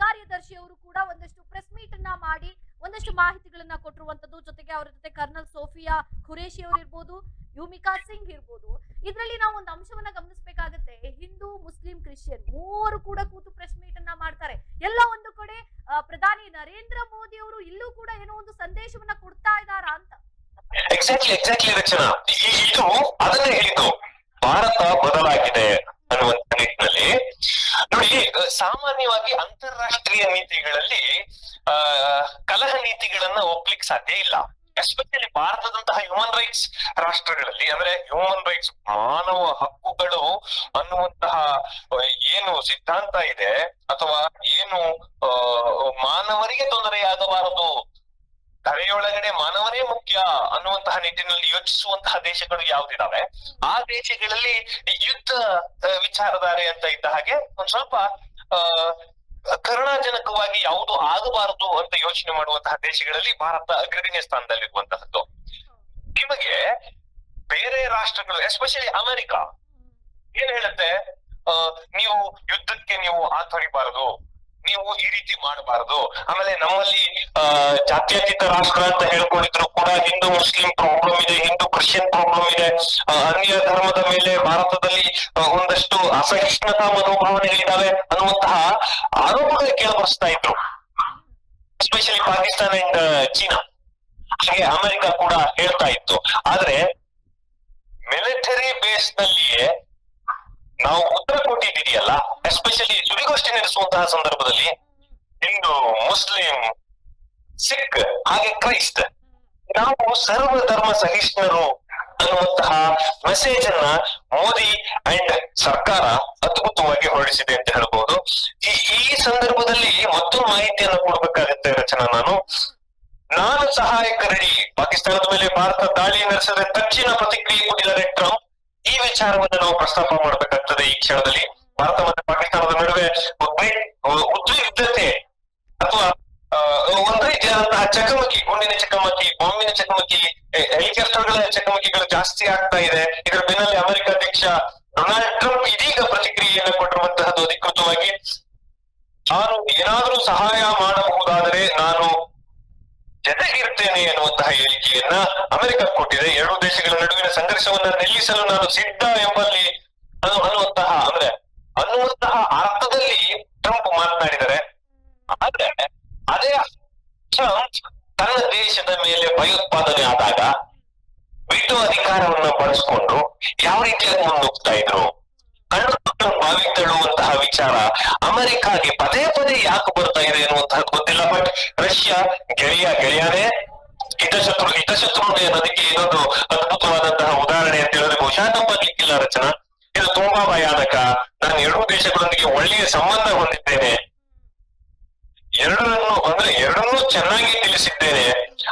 ಕಾರ್ಯದರ್ಶಿಯವರು ಕೂಡ ಒಂದಷ್ಟು ಪ್ರೆಸ್ ಮೀಟ್ ಅನ್ನ ಮಾಡಿ ಒಂದಷ್ಟು ಮಾಹಿತಿಗಳನ್ನ ಕೊಟ್ಟಿರುವಂತದ್ದು ಜೊತೆಗೆ ಅವರ ಜೊತೆ ಕರ್ನಲ್ ಸೋಫಿಯಾ ಖುರೇಶಿ ಅವರು ಇರ್ಬೋದು, ಯುಮಿಕಾ ಸಿಂಗ್ ಇರ್ಬೋದು. ಇದರಲ್ಲಿ ನಾವು ಒಂದು ಅಂಶವನ್ನ ಗಮನಿಸಬೇಕಾಗತ್ತೆ. ಹಿಂದೂ, ಮುಸ್ಲಿಂ, ಕ್ರಿಶ್ಚಿಯನ್ ಮೂವರು ಕೂಡ ಕೂತು ಪ್ರೆಸ್ ಮೀಟ್ ಅನ್ನ ಮಾಡ್ತಾರೆ. ಎಲ್ಲ ಒಂದು ಕಡೆ ಪ್ರಧಾನಿ ನರೇಂದ್ರ ಮೋದಿ ಅವರು ಇಲ್ಲೂ ಕೂಡ ಏನೋ ಒಂದು ಸಂದೇಶವನ್ನ ಕೊಡ್ತಾ ಇದ್ದಾರಾ ಅಂತ. ಎಕ್ಸಾಕ್ಟ್ಲಿ ಎಕ್ಸಾಕ್ಟ್ಲಿ ರಚನಾ ಇದು ಅದನ್ನೇ ಹೇಳಿದ್ದು. ಭಾರತ ಬದಲಾಗಿದೆ ಅನ್ನುವಂತ ನಿಟ್ಟಿನಲ್ಲಿ. ನೋಡಿ ಸಾಮಾನ್ಯವಾಗಿ ಅಂತಾರಾಷ್ಟ್ರೀಯ ನೀತಿಗಳಲ್ಲಿ ಕಲಹ ನೀತಿಗಳನ್ನ ಒಪ್ಲಿಕ್ಕೆ ಸಾಧ್ಯ ಇಲ್ಲ. ಎಸ್ಪೆಷಲಿ ಭಾರತದಂತಹ ಹ್ಯೂಮನ್ ರೈಟ್ಸ್ ರಾಷ್ಟ್ರಗಳಲ್ಲಿ, ಅಂದ್ರೆ ಹ್ಯೂಮನ್ ರೈಟ್ಸ್ ಮಾನವ ಹಕ್ಕುಗಳು ಅನ್ನುವಂತಹ ಏನು ಸಿದ್ಧಾಂತ ಇದೆ, ಅಥವಾ ಏನು ಮಾನವರಿಗೆ ತೊಂದರೆಯಾಗಬಾರದು ಕರೆಯೊಳಗಡೆ ಮಾನವರೇ ಮುಖ್ಯ ಅನ್ನುವಂತಹ ನಿಟ್ಟಿನಲ್ಲಿ ಯೋಚಿಸುವಂತಹ ದೇಶಗಳು ಯಾವ್ದಿದಾವೆ, ಆ ದೇಶಗಳಲ್ಲಿ ಯುದ್ಧ ವಿಚಾರಧಾರೆ ಅಂತ ಇದ್ದ ಹಾಗೆ ಒಂದ್ ಸ್ವಲ್ಪ ಕರುಣಾಜನಕವಾಗಿ ಯಾವುದು ಆಗಬಾರದು ಅಂತ ಯೋಚನೆ ಮಾಡುವಂತಹ ದೇಶಗಳಲ್ಲಿ ಭಾರತ ಅಗ್ರಗಣ್ಯ ಸ್ಥಾನದಲ್ಲಿರುವಂತಹದ್ದು ನಿಮಗೆ ಬೇರೆ ರಾಷ್ಟ್ರಗಳು ಎಸ್ಪೆಷಲಿ ಅಮೆರಿಕ, ಏನ್ ಹೇಳುತ್ತೆ? ನೀವು ಯುದ್ಧಕ್ಕೆ ನೀವು ಹಾತೊರಿಬಾರದು. ನೀವು ಈ ರೀತಿ ಮಾಡಬಾರದು. ಆಮೇಲೆ ನಮ್ಮಲ್ಲಿ ಜಾತ್ಯತೀತ ರಾಷ್ಟ್ರ ಅಂತ ಹೇಳ್ಕೊಂಡಿದ್ರು ಕೂಡ ಹಿಂದೂ, ಮುಸ್ಲಿಂ ಪ್ರಾಬ್ಲಮ್ ಇದೆ, ಹಿಂದೂ ಕ್ರಿಶ್ಚಿಯನ್ ಪ್ರಾಬ್ಲಮ್ ಇದೆ. ಅನ್ಯ ಧರ್ಮದ ಮೇಲೆ ಭಾರತದಲ್ಲಿ ಒಂದಷ್ಟು ಅಸಹಿಷ್ಣುತಾ ಮನೋಭಾವನೆಗಳಿದ್ದಾವೆ ಅನ್ನುವಂತಹ ಆರೋಪಗಳು ಕೇಳಬರ್ಸ್ತಾ ಇದ್ರು. Especially Pakistan and China. ಹಾಗೆ ಅಮೆರಿಕ ಕೂಡ ಹೇಳ್ತಾ ಇತ್ತು. ಆದ್ರೆ ಮಿಲಿಟರಿ ಬೇಸ್ ನಲ್ಲಿಯೇ ನಾವು ಉತ್ತರ ಕೊಟ್ಟಿದ್ದೀಯಲ್ಲ ಎಸ್ಪೆಷಲಿ ಸುದ್ದಿಗೋಷ್ಠಿ ನಡೆಸುವಂತಹ ಸಂದರ್ಭದಲ್ಲಿ ಹಿಂದೂ, ಮುಸ್ಲಿಂ, ಸಿಖ್, ಹಾಗೆ ಕ್ರೈಸ್ತ, ನಾವು ಸರ್ವ ಧರ್ಮ ಸಹಿಷ್ಣರು ಅನ್ನುವಂತಹ ಮೆಸೇಜ್ ಅನ್ನ ಮೋದಿ ಅಂಡ್ ಸರ್ಕಾರ ಅದ್ಭುತವಾಗಿ ಹೊರಡಿಸಿದೆ ಅಂತ ಹೇಳ್ಬಹುದು ಈ ಸಂದರ್ಭದಲ್ಲಿ ಮತ್ತೊಂದು ಮಾಹಿತಿಯನ್ನು ಕೊಡ್ಬೇಕಾಗುತ್ತೆ ರಚನಾ ನಾನು. ನಾನು ಸಹಾಯಕರಡಿ ಪಾಕಿಸ್ತಾನದ ಮೇಲೆ ಭಾರತ ದಾಳಿ ನಡೆಸಿದ್ರೆ ತಕ್ಷಣ ಪ್ರತಿಕ್ರಿಯೆ ಕೊಟ್ಟಿದ್ದಾರೆ ಟ್ರಂಪ್. ಈ ವಿಚಾರವನ್ನು ನಾವು ಪ್ರಸ್ತಾಪ ಮಾಡಬೇಕಾಗ್ತದೆ ಈ ಕ್ಷಣದಲ್ಲಿ. ಭಾರತ ಮತ್ತು ಪಾಕಿಸ್ತಾನದ ನಡುವೆ ಉದ್ವಿಗ್ಧತೆ ಅಥವಾ ಒಂದ್ ರೀತಿಯಾದಂತಹ ಚಕಮಕಿ, ಗುಂಡಿನ ಚಕಮಕಿ ಬಾಂಬಿನ ಚಕಮಕಿ ಹೆಲಿಕಾಪ್ಟರ್ಗಳ ಚಕಮಕಿಗಳು ಜಾಸ್ತಿ ಆಗ್ತಾ ಇದೆ. ಇದರ ಬೆನ್ನಲ್ಲಿ ಅಮೆರಿಕ ಅಧ್ಯಕ್ಷ ಡೊನಾಲ್ಡ್ ಟ್ರಂಪ್ ಇದೀಗ ಪ್ರತಿಕ್ರಿಯೆಯನ್ನು ಕೊಟ್ಟಿರುವಂತಹದ್ದು ಅಧಿಕೃತವಾಗಿ. ನಾನು ಏನಾದರೂ ಸಹಾಯ ಮಾಡಬಹುದಾದರೆ ನಾನು ಜೊತೆಗಿರ್ತೇನೆ ಎನ್ನುವಂತಹ ಹೇಳಿಕೆಯನ್ನ ಅಮೆರಿಕ ಕೊಟ್ಟಿದೆ. ಎರಡು ದೇಶಗಳ ನಡುವಿನ ಸಂಘರ್ಷವನ್ನ ನಿಲ್ಲಿಸಲು ನಾನು ಸಿದ್ಧ ಎಂಬಲ್ಲಿ ಅನ್ನುವಂತಹ, ಅಂದ್ರೆ ಅನ್ನುವಂತಹ ಅರ್ಥದಲ್ಲಿ ಟ್ರಂಪ್ ಮಾತನಾಡಿದರೆ ಆದ್ರೆ ಅದೇ ಟ್ರಂಪ್ ತನ್ನ ದೇಶದ ಮೇಲೆ ಭಯೋತ್ಪಾದನೆ ಆದಾಗ ವಿಟೋ ಅಧಿಕಾರವನ್ನು ಬಳಸಿಕೊಂಡು ಯಾವ ರೀತಿಯಲ್ಲಿ ಮುನ್ನುಗ್ತಾ ಇದ್ರು? ತಳ್ಳುವಂತಹ ವಿಚಾರ ಅಮೆರಿಕಾಗೆ ಪದೇ ಪದೇ ಯಾಕೆ ಬರ್ತಾ ಇದೆ ಅನ್ನುವಂತಹ ಗೊತ್ತಿಲ್ಲ, ಬಟ್ ರಷ್ಯಾ ಗೆಳೆಯ ಗೆಳೆಯನೇ ಹಿತಶತ್ರು ಹಿತಶತ್ರುನೇ ಅನ್ನೋದಕ್ಕೆ ಇನ್ನೊಂದು ಅದ್ಭುತವಾದಂತಹ ಉದಾಹರಣೆ ಅಂತ ಹೇಳಿದ್ರೆ ಬಹುಶಃ ತಪ್ಪಾಗ್ಲಿಕ್ಕಿಲ್ಲ, ರಚನಾ. ಇದು ತುಂಬಾ ಭಯಾನಕ. ನಾನು ಎರಡೂ ದೇಶಗಳೊಂದಿಗೆ ಒಳ್ಳೆಯ ಸಂಬಂಧ ಹೊಂದಿದ್ದೇನೆ. ಎರಡನ್ನು ಅಂದ್ರೆ ಎರಡನ್ನೂ ಚೆನ್ನಾಗಿ ತಿಳಿಸಿದ್ದೇನೆ.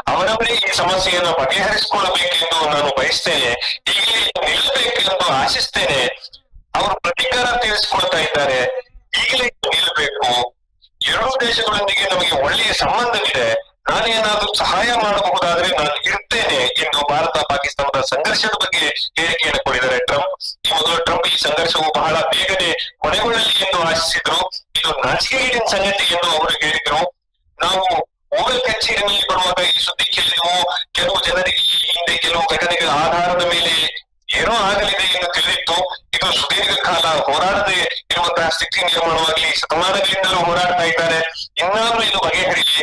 ಅವರವರೇ ಈ ಸಮಸ್ಯೆಯನ್ನು ಬಗೆಹರಿಸಿಕೊಳ್ಳಬೇಕೆಂದು ನಾನು ಬಯಸ್ತೇನೆ. ಈಗಲೇ ನಿಲ್ಲಬೇಕೆಂದು ಆಶಿಸ್ತೇನೆ. ಅವರು ಪ್ರತೀಕಾರ ತೀರಿಸಿಕೊಳ್ತಾ ಇದ್ದಾರೆ. ಈಗಲೇ ನಿಲ್ಲಬೇಕು. ಎರಡೂ ದೇಶಗಳೊಂದಿಗೆ ನಮಗೆ ಒಳ್ಳೆಯ ಸಂಬಂಧವಿದೆ ನಾನೇನಾದ್ರೂ ಸಹಾಯ ಮಾಡಬಹುದಾದ್ರೆ ನಾನು ಇರ್ತೇನೆ ಎಂದು ಭಾರತ ಪಾಕಿಸ್ತಾನದ ಸಂಘರ್ಷದ ಬಗ್ಗೆ ಹೇಳಿಕೆಯನ್ನು ಕೊಟ್ಟಿದ್ದಾರೆ ಟ್ರಂಪ್. ಈ ಮೊದಲು ಟ್ರಂಪ್ ಈ ಸಂಘರ್ಷವು ಬಹಳ ಬೇಗನೆ ಕೊನೆಗೊಳ್ಳಲಿ ಎಂದು ಆಶಿಸಿದ್ರು. ಇದು ನಾಚಿಕೆಗೇಡಿನ ಸಂಗತಿ ಎಂದು ಅವರು ಹೇಳಿದ್ರು. ನಾವು ಮೂಲ ಕಚೇರಿನಲ್ಲಿ ಬರುವಾಗ ಈ ಸುದ್ದಿ ಕೆಲವು ಜನರಿಗೆ ಈ ಹಿಂದೆ ಕೆಲವು ಘಟನೆಗಳ ಆಧಾರದ ಮೇಲೆ ಏನೋ ತಿಳಿದಿತ್ತು ಇದು ಸುದೀರ್ಘ ಕಾಲ ಹೋರಾಡದೆ ಇರುವಂತಹ ಸ್ಥಿತಿ ನಿರ್ಮಾಣವಾಗಲಿ ಶತಮಾನಗಳಿಂದಲೂ ಹೋರಾಡ್ತಾ ಇದ್ದಾರೆ. ಇನ್ನಾದ್ರೂ ಇದು ಬಗೆಹರಿಲಿ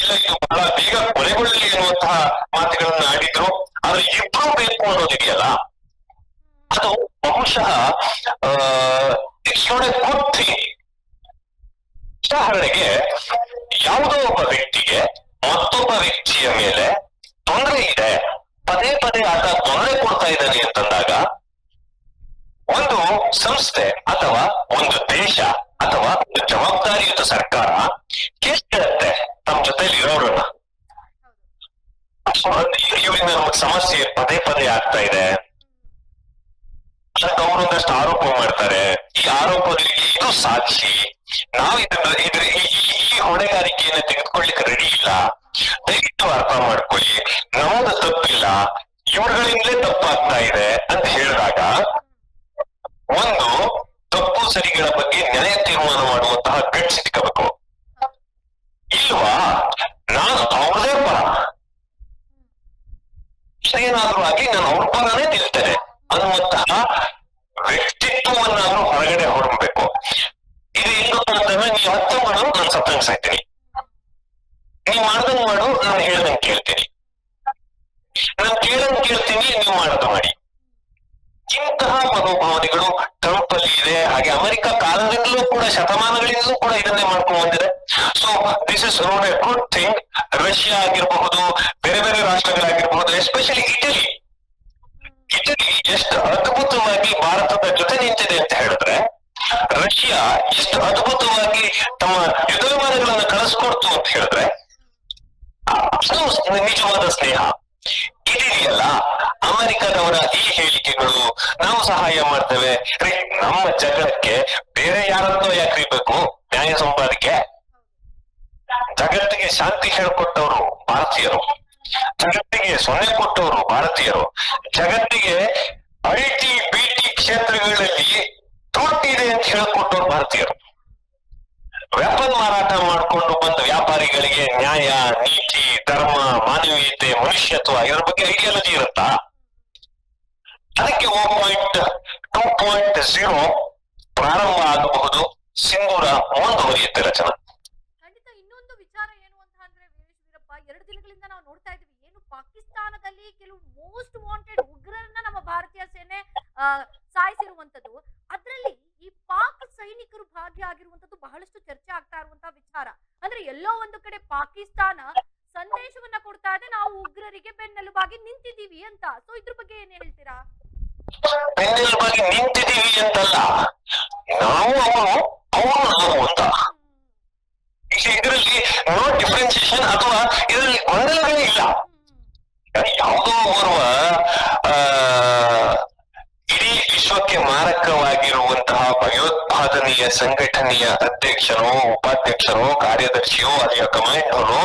ಇಲ್ಲ, ಇದು ಬಹಳ ಬೇಗ ಕೊನೆಗೊಳ್ಳಲಿ ಎನ್ನುವಂತಹ ಮಾತುಗಳನ್ನ ಆಡಿದ್ರು. ಆದ್ರೆ ಇಬ್ರು ಬೇಕು ಅನ್ನೋದಿದೆಯಲ್ಲ? ಅದು ಬಹುಶಃ it's not a good thing ಉದಾಹರಣೆಗೆ, ಯಾವುದೋ ಒಬ್ಬ ವ್ಯಕ್ತಿಗೆ ಮತ್ತೊಬ್ಬ ವ್ಯಕ್ತಿಯ ಮೇಲೆ ತೊಂದರೆ ಇದೆ. ಪದೇ ಪದೇ ಆತ ತೊಂದರೆ ಕೊಡ್ತಾ ಇದ್ದಾನೆ ಅಂತಂದಾಗ ಒಂದು ಸಂಸ್ಥೆ ಅಥವಾ ಒಂದು ದೇಶ ಅಥವಾ ಒಂದು ಜವಾಬ್ದಾರಿಯುತ ಸರ್ಕಾರ ಕೇಸ್ ಕೇಳುತ್ತೆ ತಮ್ಮ ಜೊತೆಲಿ ಇರೋರನ್ನ ಇವರಿಂದ ನಮಗ್ ಸಮಸ್ಯೆ ಪದೇ ಪದೇ ಆಗ್ತಾ ಇದೆ ಅದಕ್ಕೆ ಅವರು ಒಂದಷ್ಟು ಆರೋಪ ಮಾಡ್ತಾರೆ ಈ ಆರೋಪಗಳಿಗೆ ಇದು ಸಾಕ್ಷಿ ನಾವು ಇದನ್ನ ಇದ್ರ ಈ- ಈ- ಈ ಹೊಣೆಗಾರಿಕೆಯನ್ನು ತೆಗೆದುಕೊಳ್ಳಿಕ್ಕೆ ರೆಡಿ ಇಲ್ಲ ದಯವಿಟ್ಟು ಅರ್ಥ ಮಾಡ್ಕೊಳ್ಳಿ ನಮ್ಮದು ತಪ್ಪಿಲ್ಲ ಇವ್ರುಗಳಿಂದಲೇ ತಪ್ಪಾಗ್ತಾ ಇದೆ ಅಂತ ಹೇಳಿದಾಗ ಒಂದು ತಪ್ಪು ಸರಿಗಳ ಬಗ್ಗೆ ನ್ಯಾಯ ತೀರ್ಮಾನ ಮಾಡುವಂತಹ ಗಟ್ ಸಿಕ್ಕಬೇಕು ಇಲ್ವಾ ನಾನು ಅವ್ರದೇ ಪರ ಏನಾದ್ರೂ ಆಗಿ ನಾನು ಅವ್ರ ಪರನೇ ನಿಲ್ತೇನೆ ಅನ್ನುವಂತಹ ವ್ಯಕ್ತಿತ್ವವನ್ನಾದ್ರೂ ಹೊರಗಡೆ ಹೊರಬೇಕು ಇದು ಅಂತಂದ್ರೆ ನೀವು ಹತ್ತು ಮಾಡು ನಾನು ಸತ್ತಂಗ್ ಸಾಯ್ತೀನಿ. ನೀವ್ ಮಾಡ್ದಂಗ್ ಮಾಡು, ನಾನು ಹೇಳ್ದಂಗ್ ಕೇಳ್ತೀನಿ. ನಾನು ಕೇಳಂಗ್ ಕೇಳ್ತೀನಿ, ನೀವು ಮಾಡೋದು ಮಾಡಿ. ಇಂತಹ ಮನೋಭಾವನೆಗಳು ಟ್ರಂಪ್ ಅಲ್ಲಿ ಇದೆ. ಹಾಗೆ ಅಮೆರಿಕ ಕಾಲದಿಂದಲೂ ಕೂಡ, ಶತಮಾನಗಳಿಂದಲೂ ಕೂಡ ಇದನ್ನೇ ಮಾಡ್ಕೊಂಡು ಬಂದಿದೆ. So this is not a good thing Russia ಆಗಿರಬಹುದು, ಬೇರೆ ಬೇರೆ ರಾಷ್ಟ್ರಗಳಾಗಿರಬಹುದು ಎಸ್ಪೆಷಲಿ ಇಟಲಿ ಇಟಲಿ ಎಷ್ಟು ಅದ್ಭುತವಾಗಿ ಭಾರತದ ಜೊತೆ ನಿಂತಿದೆ ಅಂತ ಹೇಳಿದ್ರೆ ರಷ್ಯಾ ಎಷ್ಟು ಅದ್ಭುತವಾಗಿ ತಮ್ಮ ಯುದ್ಧ ವಿಮಾನಗಳನ್ನ ಕಳಿಸ್ಕೊಡ್ತು ಅಂತ ಹೇಳಿದ್ರೆ, ಅದು ನಿಜವಾದ ಸ್ನೇಹ. ಇದೆಯಲ್ಲ ಅಮೆರಿಕದವರ ಈ ಹೇಳಿಕೆಗಳು. ನಾವು ಸಹಾಯ ಮಾಡ್ತೇವೆ. ನಮ್ಮ ಜಗಳಕ್ಕೆ ಬೇರೆ ಯಾರನ್ನೋ ಯಾಕೆ ಬೇಕು? ನ್ಯಾಯ ಸಂಪಾದಕ್ಕೆ ಜಗತ್ತಿಗೆ ಶಾಂತಿ ಹೇಳ್ಕೊಟ್ಟವರು ಭಾರತೀಯರು. ಜಗತ್ತಿಗೆ ಸೊನ್ನೆ ಕೊಟ್ಟವರು ಭಾರತೀಯರು. ಜಗತ್ತಿಗೆ ಐಟಿ ಬಿಟಿ ಕ್ಷೇತ್ರಗಳಲ್ಲಿ ದುಡ್ಡಿದೆ ಅಂತ ಹೇಳ್ಕೊಟ್ಟವ್ರು ಭಾರತೀಯರು ವೆಪನ್ ಮಾರಾಟ ಮಾಡಿಕೊಂಡು ಬಂದ ವ್ಯಾಪಾರಿಗಳಿಗೆ ನ್ಯಾಯ, ನೀತಿ, ಧರ್ಮ, ಮಾನವೀಯತೆ, ಮನುಷ್ಯತ್ವ ಇದರ ಬಗ್ಗೆ ಐಡಿಯಾಲಜಿ ಇರುತ್ತಾ? ಅದಕ್ಕೆ one point two point zero ಪ್ರಾರಂಭ ಆಗಬಹುದು. ಸಿಂಧೂರ ಮುಂದುವರಿಯುತ್ತೆ ರಚನಾ ಖಂಡಿತ ಇನ್ನೊಂದು ವಿಚಾರ ಏನು ಅಂತ ಅಂದ್ರೆ ದಿನಗಳಿಂದ ನಾವು ನೋಡ್ತಾ ಇದ್ದೀವಿ. ಏನು ಪಾಕಿಸ್ತಾನದಲ್ಲಿ ಕೆಲವು ಮೋಸ್ಟ್ ವಾಂಟೆಡ್ ಉಗ್ರರನ್ನ ನಮ್ಮ ಭಾರತೀಯ ಸೇನೆ ಸಾಯಿಸಿರುವಂತದ್ದು ಅದರಲ್ಲಿ ಈ ಪಾಕ್ ಸೈನಿಕರು ಭಾಗಿಯಾಗಿರುವಂತದ್ದು ಬಹಳಷ್ಟು ಚರ್ಚೆ ಆಗ್ತಾ ಇರುವಂತಹ ವಿಚಾರ. ಅಂದ್ರೆ ಎಲ್ಲೋ ಒಂದು ಕಡೆ ಪಾಕಿಸ್ತಾನ ಸಂದೇಶವನ್ನ ಕೊಡ್ತಾ ಇದೆ ನಾವು ಉಗ್ರರಿಗೆ ಬೆನ್ನೆಲುಬಾಗಿ ನಿಂತಿದ್ದೀವಿ ಅಂತ. ಸೊ ಇದ್ರ ಬಗ್ಗೆ ಏನ್ ಹೇಳ್ತೀರಾ? ಬೆನ್ನೆಲುಬಾಗಿ ನಿಂತಿದ್ದೀವಿ ಅಂತಲ್ಲ ನಾವು ಅವರು ಅವರು ನಾವು ಅಂತ. ಇದರಲ್ಲಿ ನೋ ಡಿಫ್ರೆನ್ಸಿಯೇಷನ್ ಅಥವಾ ಇದರಲ್ಲಿ ಗೊಂದಲಗಳೇ ಇಲ್ಲ. ಯಾವುದೋ ಓರ್ವ ಆ, ವಿಶ್ವಕ್ಕೆ ಮಾರಕವಾಗಿರುವಂತಹ ಭಯೋತ್ಪಾದನೆಯ ಸಂಘಟನೆಯ ಅಧ್ಯಕ್ಷರು ಉಪಾಧ್ಯಕ್ಷರು ಕಾರ್ಯದರ್ಶಿಯೋ ಅಲ್ಲಿಯ ಅವರು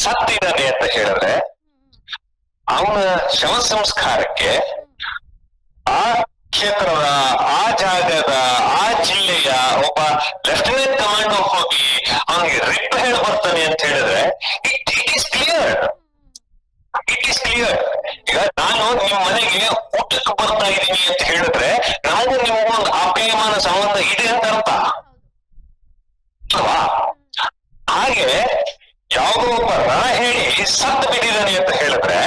ಸತ್ತಿದ್ದಾನೆ ಅಂತ ಹೇಳಿದ್ರೆ, ಅವನ ಶವ ಸಂಸ್ಕಾರಕ್ಕೆ ಆ ಕ್ಷೇತ್ರದ, ಆ ಜಾಗದ, ಆ ಜಿಲ್ಲೆಯ ಒಬ್ಬ ಲೆಫ್ಟಿನೆಂಟ್ ಕಮಾಂಡೋ ಹೋಗಿ ಅವನಿಗೆ ರಿಪ್ ಹೇಳಿ ಬರ್ತಾನೆ ಅಂತ ಹೇಳಿದ್ರೆ, it it is clear it is clear ಈಗ ನಾನು ನಿಮ್ಮ ಮನೆಗೆ ಊಟಕ್ಕೆ ಬರ್ತಾ ಇದ್ದೀನಿ ಅಂತ ಹೇಳಿದ್ರೆ ನಮಗೂ ನಿಮಗೂ ಒಂದು ಆಪ್ಯಾಯಮಾನ ಸಂಬಂಧ ಇದೆ ಅಂತ ಅರ್ಥ. ಅಲ್ವಾ? ಹಾಗೆ ಯಾವುದೋ ಒಬ್ಬ ರಣ ಹೇಳಿ ಸತ್ತು ಬಿಟ್ಟಿದ್ದಾನೆ ಅಂತ ಹೇಳಿದ್ರೆ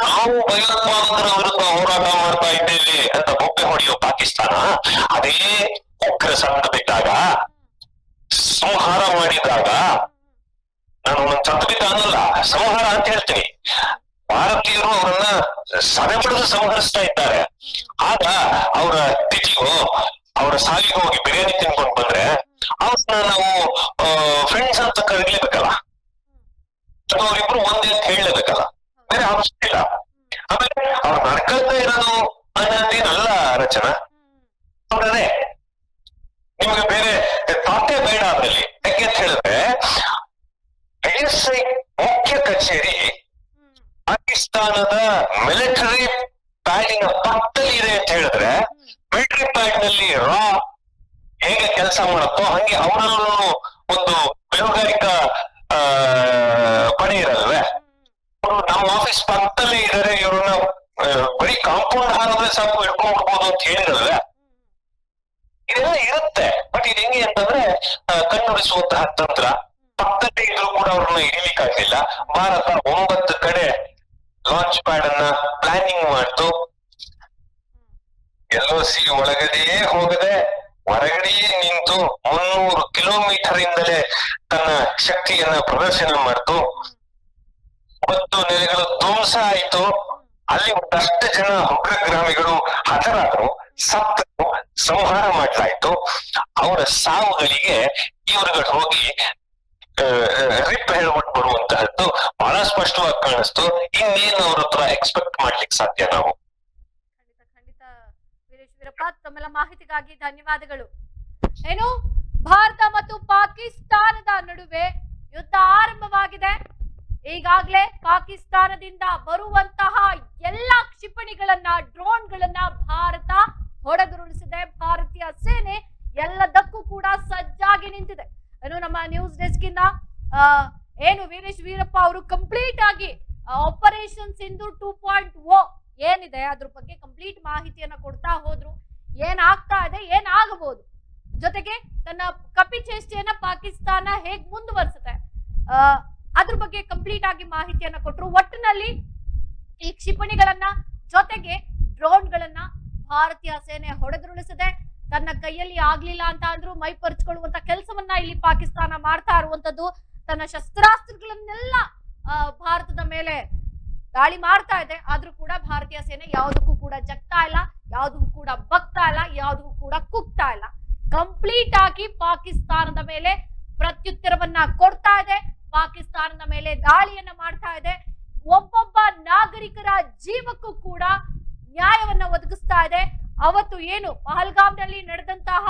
ನಾವು ಭಯೋತ್ಪಾದಕರ ವಿರುದ್ಧ ಹೋರಾಟ ಮಾಡ್ತಾ ಇದ್ದೇವೆ ಅಂತ ಬೊಬ್ಬೆ ಹೊಡೆಯೋ ಪಾಕಿಸ್ತಾನ ಅದೇ ಉಗ್ರ ಸತ್ತು ಬಿಟ್ಟಾಗ, ಸಂಹಾರ ಮಾಡಿದಾಗ ನಾನು ಸತ್ತು ಬಿದ್ದ ಅನ್ನಲ್ಲ ಸಂಹಾರ ಅಂತ ಹೇಳ್ತೀನಿ. ಭಾರತೀಯರು ಅವರನ್ನ ಸದೆಬಡಿದು ಸಂಹರಿಸ್ತಾ ಇದ್ದಾರೆ. ಆಗ ಅವರ ತಿಥಿಗೋ ಅವರ ಸಾವಿಗೆ ಹೋಗಿ ಬಿರಿಯಾನಿ ತಿನ್ಕೊಂಡು ಬಂದ್ರೆ, ಅವ್ರನ್ನ ನಾವು ಫ್ರೆಂಡ್ಸ್ ಅಂತ ಕರೀಲೇಬೇಕಲ್ಲ ಪಾಕಿಸ್ತಾನದ ಮಿಲಿಟರಿ ಪ್ಯಾಡಿನ ಪಕ್ಕದಲ್ಲಿ ಇದೆ ಅಂತ ಹೇಳಿದ್ರೆ ಮಿಲಿಟರಿ ಪ್ಯಾಡ್ನಲ್ಲಿ ರಾ ಹೇಗೆ ಕೆಲಸ ಮಾಡುತ್ತೋ ಹಂಗೆ ಅವರಲ್ಲೂ ಒಂದು ವ್ಯವಹಾರಿಕ ಆ, ಪಡೆ ಇರಲ್ವೇ ಅವ್ರು ನಮ್ಮ ಆಫೀಸ್ ಪಕ್ಕದಲ್ಲೇ ಇದಾರೆ ಇವ್ರನ್ನ ಆ, ಬರೀ ಹಾಗಾದ್ರೆ ಸಾಕು ಅಂತ ಹೇಳಿದ್ರಲ್ಲ ಇದೆಲ್ಲ ಇರುತ್ತೆ ಬಟ್ ಇದು ಹೆಂಗೆ ಅಂತಂದ್ರೆ ಕಣ್ಣುಡಿಸುವಂತಹ ತಂತ್ರ ಪಕ್ಕದಲ್ಲೇ ಇದ್ರು ಕೂಡ ಅವ್ರನ್ನ ಹಿಡಿಲಿಕ್ಕಾಗ್ಲಿಲ್ಲ ಭಾರತ ಒಂಬತ್ತು ಕಡೆ ಲಾಂಚ್ ಪ್ಯಾಡ್ ಅನ್ನ ಪ್ಲಾನಿಂಗ್ ಮಾಡ್ತು ಎಲ್ಲೋ ಸಿ ಒಳಗಡೆಯೇ ಹೋಗದೆ ಹೊರಗಡೆಯೇ ನಿಂತು ಮುನ್ನೂರು ಕಿಲೋಮೀಟರ್ ಇಂದಲೇ ತನ್ನ ಶಕ್ತಿಯನ್ನ ಪ್ರದರ್ಶನ ಮಾಡ್ತು ಮತ್ತು ನೆಲೆಗಳು ಧ್ವಂಸ ಆಯಿತು ಅಲ್ಲಿ ಒಂದಷ್ಟು ಜನ ಉಗ್ರಗ್ರಾಮಿಗಳು ಹತರಾದ್ರು, ಸತ್ತರು, ಸಂಹಾರ ಮಾಡಲಾಯ್ತು ಅವರ ಸಾವುಗಳಿಗೆ ಇವರುಗಳು ಹೋಗಿ ರಿಪ್ ಹೇಳ್ಬಿಟ್ಟು ಬರುವಂತಹದ್ದು ಬಹಳ ಸ್ಪಷ್ಟವಾಗಿ ಕಾಣಿಸ್ತು. ಇನ್ನೇನು ಅವ್ರ ಹತ್ರ ಎಕ್ಸ್ಪೆಕ್ಟ್ ಮಾಡ್ಲಿಕ್ಕೆ ಸಾಧ್ಯ ನಾವು? ಖಂಡಿತ ಖಂಡಿತ. ವೀರೇಶ್, ವೀರಪ್ಪ, ತಮ್ಮೆಲ್ಲ ಮಾಹಿತಿಗಾಗಿ ಧನ್ಯವಾದಗಳು. ಏನು? ಭಾರತ ಮತ್ತು ಪಾಕಿಸ್ತಾನದ ನಡುವೆ ಯುದ್ಧ ಆರಂಭವಾಗಿದೆ. ಈಗಾಗಲೇ ಪಾಕಿಸ್ತಾನದಿಂದ ಬರುವಂತಹ ಎಲ್ಲ ಕ್ಷಿಪಣಿಗಳನ್ನ ಡ್ರೋನ್ಗಳನ್ನ ಭಾರತ ಹೊಡೆದುರುಳಿಸಿದೆ. ಭಾರತೀಯ ಸೇನೆ ಎಲ್ಲದಕ್ಕೂ ಕೂಡ ಸಜ್ಜಾಗಿ ನಿಂತಿದೆ. ಏನು ನಮ್ಮ ನ್ಯೂಸ್ ಡೆಸ್ಕ್ ಇಂದ ಏನು ವೀರೇಶ್ ವೀರಪ್ಪ ಅವರು ಕಂಪ್ಲೀಟ್ ಆಗಿ operation Sindhu two point O ಏನಿದೆ ಅದ್ರ ಬಗ್ಗೆ ಕಂಪ್ಲೀಟ್ ಮಾಹಿತಿಯನ್ನ ಕೊಡ್ತಾ ಹೋದ್ರು. ಏನಾಗ್ತಾ ಇದೆ ಏನಾಗಬಹುದು? ಜೊತೆಗೆ ತನ್ನ ಕಪಿ ಚೇಷ್ಟೆಯನ್ನ ಪಾಕಿಸ್ತಾನ ಹೇಗ್ ಮುಂದುವರಿಸುತ್ತೆ? ಆ, ಅದ್ರ ಬಗ್ಗೆ ಕಂಪ್ಲೀಟ್ ಆಗಿ ಮಾಹಿತಿಯನ್ನ ಕೊಟ್ಟರು ಒಟ್ಟಿನಲ್ಲಿ ಈ ಕ್ಷಿಪಣಿಗಳನ್ನ ಜೊತೆಗೆ ಡ್ರೋನ್ಗಳನ್ನ ಭಾರತೀಯ ಸೇನೆ ಹೊಡೆದುರುಳಿಸಿದೆ. ತನ್ನ ಕೈಯಲ್ಲಿ ಆಗ್ಲಿಲ್ಲ ಅಂತ ಅಂದ್ರೂ ಮೈ ಪರ್ಚ್ಕೊಳ್ಳುವಂತ ಕೆಲಸವನ್ನ ಇಲ್ಲಿ ಪಾಕಿಸ್ತಾನ ಮಾಡ್ತಾ ಇರುವಂತದ್ದು. ತನ್ನ ಶಸ್ತ್ರಾಸ್ತ್ರಗಳನ್ನೆಲ್ಲ ಭಾರತದ ಮೇಲೆ ದಾಳಿ ಮಾಡ್ತಾ ಇದೆ. ಆದ್ರೂ ಕೂಡ ಭಾರತೀಯ ಸೇನೆ ಯಾವುದಕ್ಕೂ ಕೂಡ ಜಗ್ತಾ ಇಲ್ಲ, ಯಾವುದಕ್ಕೂ ಕೂಡ ಬಗ್ತಾ ಇಲ್ಲ, ಯಾವುದಕ್ಕೂ ಕೂಡ ಕುಗ್ತಾ ಇಲ್ಲ. ಕಂಪ್ಲೀಟ್ ಆಗಿ ಪಾಕಿಸ್ತಾನದ ಮೇಲೆ ಪ್ರತ್ಯುತ್ತರವನ್ನ ಕೊಡ್ತಾ ಇದೆ. ಪಾಕಿಸ್ತಾನದ ಮೇಲೆ ದಾಳಿಯನ್ನು ಮಾಡ್ತಾ ಇದೆ. ಒಬ್ಬೊಬ್ಬ ನಾಗರಿಕರ ಜೀವಕ್ಕೂ ಕೂಡ ನ್ಯಾಯವನ್ನ ಒದಗಿಸ್ತಾ ಇದೆ. ಅವತ್ತು ಏನು ಪಹಲ್ಗಾಮ್ನಲ್ಲಿ ನಡೆದಂತಹ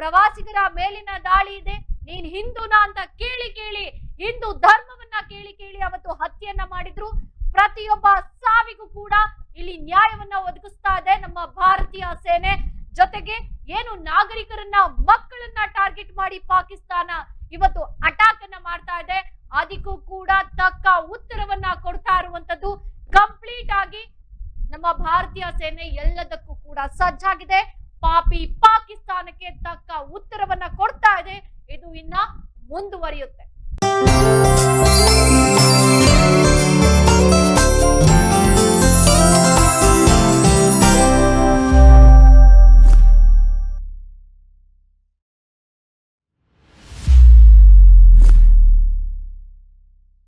ಪ್ರವಾಸಿಗರ ಮೇಲಿನ ದಾಳಿ ಇದೆ. ನೀನ್ ಹಿಂದೂನಾ ಅಂತ ಕೇಳಿ ಕೇಳಿ, ಹಿಂದೂ ಧರ್ಮವನ್ನ ಕೇಳಿ ಕೇಳಿ ಅವತ್ತು ಹತ್ಯೆಯನ್ನ ಮಾಡಿದ್ರು. ಪ್ರತಿಯೊಬ್ಬ ಸಾವಿಗೂ ಕೂಡ ಇಲ್ಲಿ ನ್ಯಾಯವನ್ನ ಒದಗಿಸ್ತಾ ಇದೆ ನಮ್ಮ ಭಾರತೀಯ ಸೇನೆ. ಜೊತೆಗೆ ಏನು ನಾಗರಿಕರನ್ನ ಮಕ್ಕಳನ್ನ ಟಾರ್ಗೆಟ್ ಮಾಡಿ ಪಾಕಿಸ್ತಾನ ಇವತ್ತು ಅಟ್ಯಾಕ್ ಅನ್ನ ಮಾಡ್ತಾ ಇದೆ. ಅದಕ್ಕೂ ಕೂಡ ತಕ್ಕ ಉತ್ತರವನ್ನ ಕೊಡ್ತಾ ಇರುವಂತದ್ದು ಕಂಪ್ಲೀಟ್ ಆಗಿ ನಮ್ಮ ಭಾರತೀಯ ಸೇನೆ ಎಲ್ಲದಕ್ಕೂ ಕೂಡ ಸಜ್ಜಾಗಿದೆ. ಪಾಪಿ ಪಾಕಿಸ್ತಾನಕ್ಕೆ ತಕ್ಕ ಉತ್ತರವನ್ನ ಕೊಡ್ತಾ ಇದೆ. ಇದು ಇನ್ನ ಮುಂದುವರಿಯುತ್ತೆ.